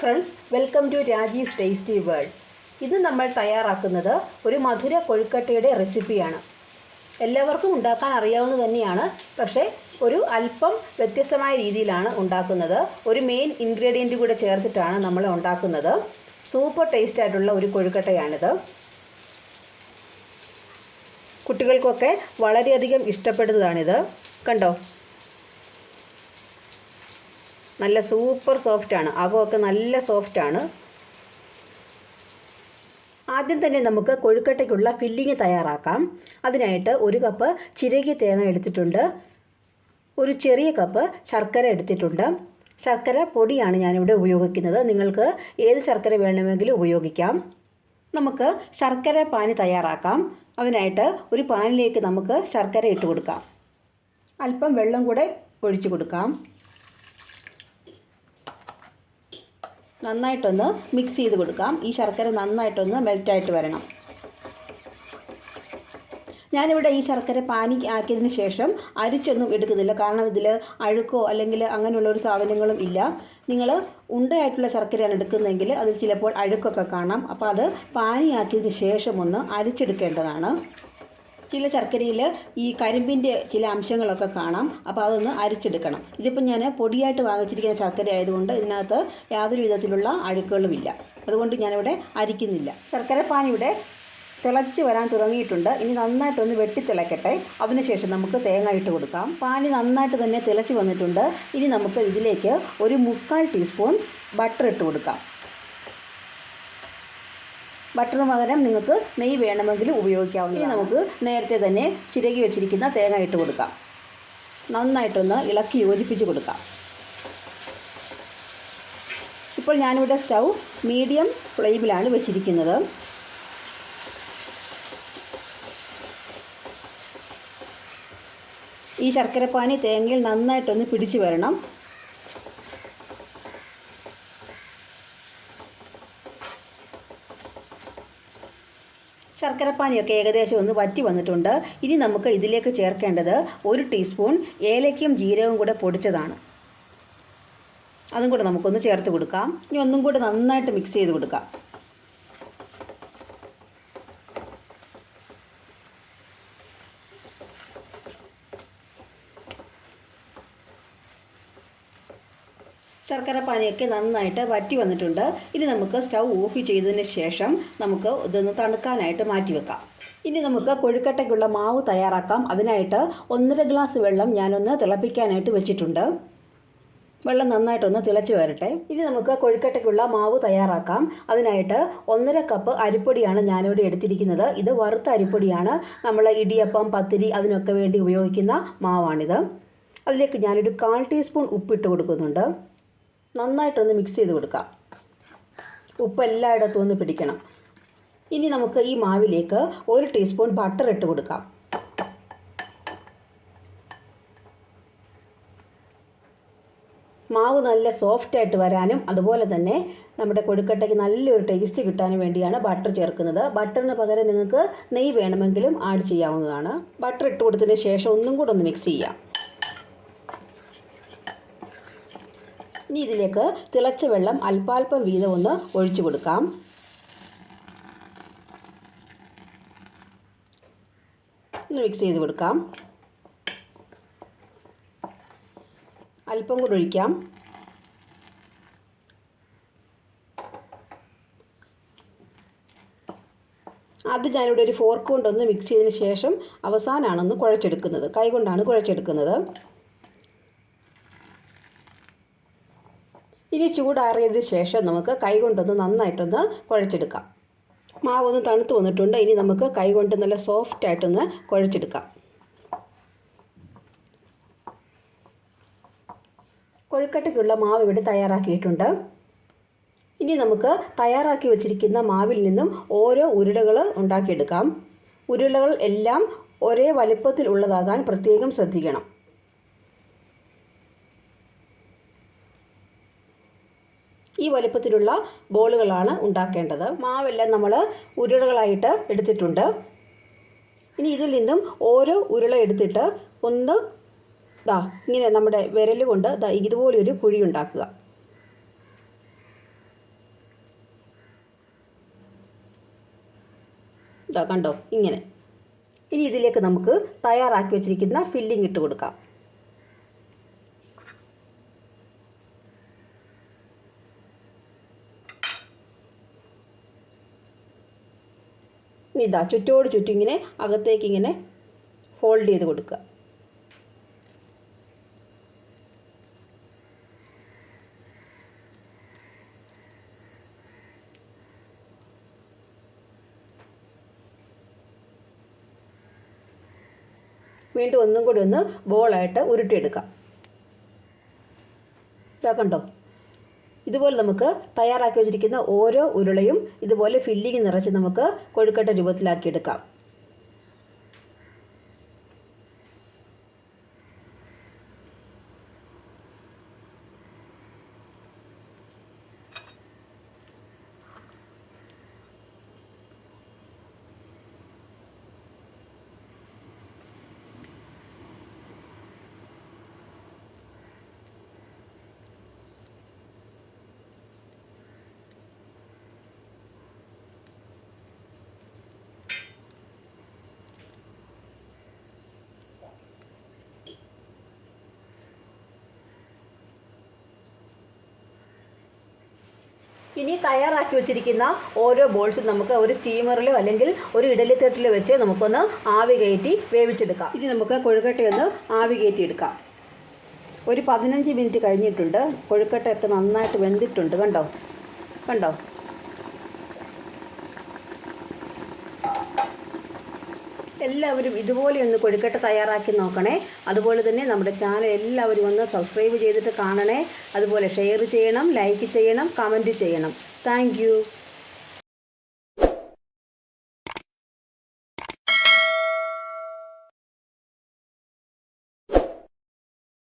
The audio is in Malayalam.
Friends welcome to Raji's tasty world ഇത് നമ്മൾ തയ്യാറാക്കുന്നത് ഒരു മധുര കൊഴുക്കട്ടയുടെ റെസിപ്പിയാണ് എല്ലാവർക്കും ഉണ്ടാക്കാൻ അറിയാവുന്ന തന്നെയാണ് പക്ഷേ ഒരു അല്പം വ്യത്യസ്തമായ രീതിയിലാണ് ഉണ്ടാക്കുന്നത്. ഒരു മെയിൻ ഇൻഗ്രീഡിയന്റ് കൂടെ ചേർത്തിട്ടാണ് നമ്മൾ ഉണ്ടാക്കുന്നത്. സൂപ്പർ ടേസ്റ്റ് ആയിട്ടുള്ള ഒരു കൊഴുക്കട്ടയാണിത്. കുട്ടികൾക്കൊക്കെ വളരെയധികം ഇഷ്ടപ്പെടുന്നതാണിത്. കണ്ടോ? നല്ല സൂപ്പർ സോഫ്റ്റാണ് അകമൊക്കെ നല്ല സോഫ്റ്റാണ് ആദ്യം തന്നെ നമുക്ക് കൊഴുക്കട്ടയ്ക്കുള്ള ഫില്ലിങ് തയ്യാറാക്കാം. അതിനായിട്ട് ഒരു കപ്പ് ചിരകി തേങ്ങ എടുത്തിട്ടുണ്ട്. ഒരു ചെറിയ കപ്പ് ശർക്കര എടുത്തിട്ടുണ്ട്. ശർക്കര പൊടിയാണ് ഞാനിവിടെ ഉപയോഗിക്കുന്നത്. നിങ്ങൾക്ക് ഏത് ശർക്കര വേണമെങ്കിലും ഉപയോഗിക്കാം. നമുക്ക് ശർക്കര പാനി തയ്യാറാക്കാം. അതിനായിട്ട് ഒരു പാനിലേക്ക് നമുക്ക് ശർക്കര ഇട്ട് കൊടുക്കാം. അല്പം വെള്ളം കൂടെ ഒഴിച്ചു കൊടുക്കാം. നന്നായിട്ടൊന്ന് മിക്സ് ചെയ്ത് കൊടുക്കാം. ഈ ശർക്കര നന്നായിട്ടൊന്ന് മെൽറ്റായിട്ട് വരണം. ഞാനിവിടെ ഈ ശർക്കര പാനി ആക്കിയതിന് ശേഷം അരിച്ചൊന്നും എടുക്കുന്നില്ല. കാരണം ഇതിൽ അഴുക്കോ അല്ലെങ്കിൽ അങ്ങനെയുള്ള ഒരു സാധനങ്ങളും ഇല്ല. നിങ്ങൾ ഉണ്ടയായിട്ടുള്ള ശർക്കരയാണ് എടുക്കുന്നതെങ്കിൽ അതിൽ ചിലപ്പോൾ അഴുക്കൊക്കെ കാണാം. അപ്പോൾ അത് പാനിയാക്കിയതിന് ശേഷം ഒന്ന് അരിച്ചെടുക്കേണ്ടതാണ്. ചില ശർക്കരയിൽ ഈ കരിമ്പിന്റെ ചില അംശങ്ങളൊക്കെ കാണാം. അപ്പോൾ അതൊന്ന് അരിച്ചെടുക്കണം. ഇതിപ്പോൾ ഞാൻ പൊടിയായിട്ട് വാങ്ങിച്ചിരിക്കുന്ന ശർക്കര ആയതുകൊണ്ട് ഇതിനകത്ത് യാതൊരു വിധത്തിലുള്ള അഴുക്കുകളുമില്ല. അതുകൊണ്ട് ഞാനിവിടെ അരിക്കുന്നില്ല. ശർക്കര പാനിയുടെ തിളച്ച് വരാൻ തുടങ്ങിയിട്ടുണ്ട്. ഇനി നന്നായിട്ടൊന്ന് വെട്ടി തിളക്കട്ടെ അതിനുശേഷം നമുക്ക് തേങ്ങ ഇട്ട് കൊടുക്കാം. പാനി നന്നായിട്ട് തന്നെ തിളച്ച് വന്നിട്ടുണ്ട്. ഇനി നമുക്ക് ഇതിലേക്ക് ഒരു മുക്കാൽ ടീസ്പൂൺ ബട്ടർ ഇട്ട് കൊടുക്കാം. ബട്ടറിന് പകരം നിങ്ങൾക്ക് നെയ്യ് വേണമെങ്കിൽ ഉപയോഗിക്കാവുന്ന ഇനി നമുക്ക് നേരത്തെ തന്നെ ചിരകി വെച്ചിരിക്കുന്ന തേങ്ങ ഇട്ട് കൊടുക്കാം. നന്നായിട്ടൊന്ന് ഇളക്കി യോജിപ്പിച്ച് കൊടുക്കാം. ഇപ്പോൾ ഞാനിവിടെ സ്റ്റൗ മീഡിയം ഫ്ലെയിമിലാണ് വെച്ചിരിക്കുന്നത്. ഈ ശർക്കരപ്പാനി തേങ്ങയിൽ നന്നായിട്ടൊന്ന് പിടിച്ചു വരണം. ശർക്കരപ്പാനിയൊക്കെ ഏകദേശം ഒന്ന് വറ്റി വന്നിട്ടുണ്ട്. ഇനി നമുക്ക് ഇതിലേക്ക് ചേർക്കേണ്ടത് ഒരു ടീസ്പൂൺ ഏലയ്ക്കും ജീരകവും കൂടെ പൊടിച്ചതാണ്. അതും കൂടെ നമുക്കൊന്ന് ചേർത്ത് കൊടുക്കാം. ഇനി ഒന്നും കൂടെ നന്നായിട്ട് മിക്സ് ചെയ്ത് കൊടുക്കാം. ശർക്കര പാനിയൊക്കെ നന്നായിട്ട് വറ്റി വന്നിട്ടുണ്ട്. ഇനി നമുക്ക് സ്റ്റൗ ഓഫ് ചെയ്തതിന് ശേഷം നമുക്ക് ഇതൊന്ന് തണുക്കാനായിട്ട് മാറ്റി വെക്കാം. ഇനി നമുക്ക് കൊഴുക്കട്ടയ്ക്കുള്ള മാവ് തയ്യാറാക്കാം. അതിനായിട്ട് ഒന്നര ഗ്ലാസ് വെള്ളം ഞാനൊന്ന് തിളപ്പിക്കാനായിട്ട് വെച്ചിട്ടുണ്ട്. വെള്ളം നന്നായിട്ടൊന്ന് തിളച്ച് വരട്ടെ. ഇനി നമുക്ക് കൊഴുക്കട്ടയ്ക്കുള്ള മാവ് തയ്യാറാക്കാം. അതിനായിട്ട് ഒന്നര കപ്പ് അരിപ്പൊടിയാണ് ഞാനിവിടെ എടുത്തിരിക്കുന്നത്. ഇത് വറുത്ത അരിപ്പൊടിയാണ്. നമ്മൾ ഇടിയപ്പം പത്തിരി അതിനൊക്കെ വേണ്ടി ഉപയോഗിക്കുന്ന മാവാണിത്. അതിലേക്ക് ഞാനൊരു കാൽ ടീസ്പൂൺ ഉപ്പിട്ട് കൊടുക്കുന്നുണ്ട്. നന്നായിട്ടൊന്ന് മിക്സ് ചെയ്ത് കൊടുക്കാം. ഉപ്പ് എല്ലായിടത്തും ഒന്ന് പിടിക്കണം. ഇനി നമുക്ക് ഈ മാവിലേക്ക് ഒരു ടീസ്പൂൺ ബട്ടർ ഇട്ട് കൊടുക്കാം. മാവ് നല്ല സോഫ്റ്റ് ആയിട്ട് വരാനും അതുപോലെ തന്നെ നമ്മുടെ കൊഴുക്കട്ടയ്ക്ക് നല്ലൊരു ടേസ്റ്റ് കിട്ടാനും വേണ്ടിയാണ് ബട്ടർ ചേർക്കുന്നത്. ബട്ടറിന് പകരം നിങ്ങൾക്ക് നെയ്യ് വേണമെങ്കിലും ആഡ് ചെയ്യാവുന്നതാണ്. ബട്ടർ ഇട്ട് കൊടുത്തതിന് ശേഷം ഒന്നും കൂടെ ഒന്ന് മിക്സ് ചെയ്യാം. ഇനി ഇതിലേക്ക് തിളച്ച വെള്ളം അല്പാൽപ്പം വീതം ഒന്ന് ഒഴിച്ചു കൊടുക്കാം. ഒന്ന് മിക്സ് ചെയ്ത് കൊടുക്കാം. അല്പം കൂടെ ഒഴിക്കാം. അത് ഞാനിവിടെ ഒരു ഫോർക്ക് കൊണ്ടൊന്ന് മിക്സ് ചെയ്തതിന് ശേഷം അവസാനമാണ് ഒന്ന് കുഴച്ചെടുക്കുന്നത്. കൈ കൊണ്ടാണ് കുഴച്ചെടുക്കുന്നത്. ഇനി ചൂടാറിയതിന് ശേഷം നമുക്ക് കൈകൊണ്ടൊന്ന് നന്നായിട്ടൊന്ന് കുഴച്ചെടുക്കാം. മാവൊന്ന് തണുത്ത് വന്നിട്ടുണ്ട്. ഇനി നമുക്ക് കൈകൊണ്ട് നല്ല സോഫ്റ്റായിട്ടൊന്ന് കുഴച്ചെടുക്കാം. കൊഴുക്കട്ടയ്ക്കുള്ള മാവ് ഇവിടെ തയ്യാറാക്കിയിട്ടുണ്ട്. ഇനി നമുക്ക് തയ്യാറാക്കി വച്ചിരിക്കുന്ന മാവിൽ നിന്നും ഓരോ ഉരുളകൾ ഉണ്ടാക്കിയെടുക്കാം. ഉരുളകൾ എല്ലാം ഒരേ വലിപ്പത്തിൽ ഉള്ളതാകാൻ പ്രത്യേകം ശ്രദ്ധിക്കണം. ഈ വലുപ്പത്തിലുള്ള ബോളുകളാണ് ഉണ്ടാക്കേണ്ടത്. മാവെല്ലാം നമ്മൾ ഉരുളകളായിട്ട് എടുത്തിട്ടുണ്ട്. ഇനി ഇതിൽ നിന്നും ഓരോ ഉരുള എടുത്തിട്ട് ഒന്ന് ദാ ഇങ്ങനെ നമ്മുടെ വിരൽ കൊണ്ട് ദാ ഇതുപോലൊരു കുഴി ഉണ്ടാക്കുക. കണ്ടോ? ഇങ്ങനെ. ഇനി ഇതിലേക്ക് നമുക്ക് തയ്യാറാക്കി വെച്ചിരിക്കുന്ന ഫില്ലിംഗ് ഇട്ട് കൊടുക്കാം. ഇതാ ചുറ്റോട് ചുറ്റും ഇങ്ങനെ അകത്തേക്ക് ഇങ്ങനെ ഹോൾഡ് ചെയ്ത് കൊടുക്കുക. വീണ്ടും ഒന്നും കൂടി ഒന്ന് ബോളായിട്ട് ഉരുട്ടിയെടുക്കാം. ഇതാ കണ്ടോ? ഇതുപോലെ നമുക്ക് തയ്യാറാക്കി വെച്ചിരിക്കുന്ന ഓരോ ഉരുളയും ഇതുപോലെ ഫില്ലിങ് നിറച്ച് നമുക്ക് കൊഴുക്കട്ട രൂപത്തിലാക്കി ഇനി തയ്യാറാക്കി വെച്ചിരിക്കുന്ന ഓരോ ബോൾസും നമുക്ക് ഒരു സ്റ്റീമറിലോ അല്ലെങ്കിൽ ഒരു ഇഡലി തട്ടിലോ വെച്ച് നമുക്കൊന്ന് ആവി കയറ്റി വേവിച്ചെടുക്കാം. ഇനി നമുക്ക് കൊഴുക്കട്ടയൊന്ന് ആവി കയറ്റി എടുക്കാം ഒരു പതിനഞ്ച് മിനിറ്റ് കഴിഞ്ഞിട്ടുണ്ട്. കൊഴുക്കട്ടയൊക്കെ നന്നായിട്ട് വെന്തിട്ടുണ്ട്. കണ്ടോ? കണ്ടോ? എല്ലാവരും ഇതുപോലെ ഒന്ന് കൊഴുക്കട്ട തയ്യാറാക്കി നോക്കണേ. അതുപോലെ തന്നെ നമ്മുടെ ചാനൽ എല്ലാവരും ഒന്ന് സബ്സ്ക്രൈബ് ചെയ്തിട്ട് കാണണേ. അതുപോലെ ഷെയർ ചെയ്യണം ലൈക്ക് ചെയ്യണം കമന്റ് ചെയ്യണം. താങ്ക്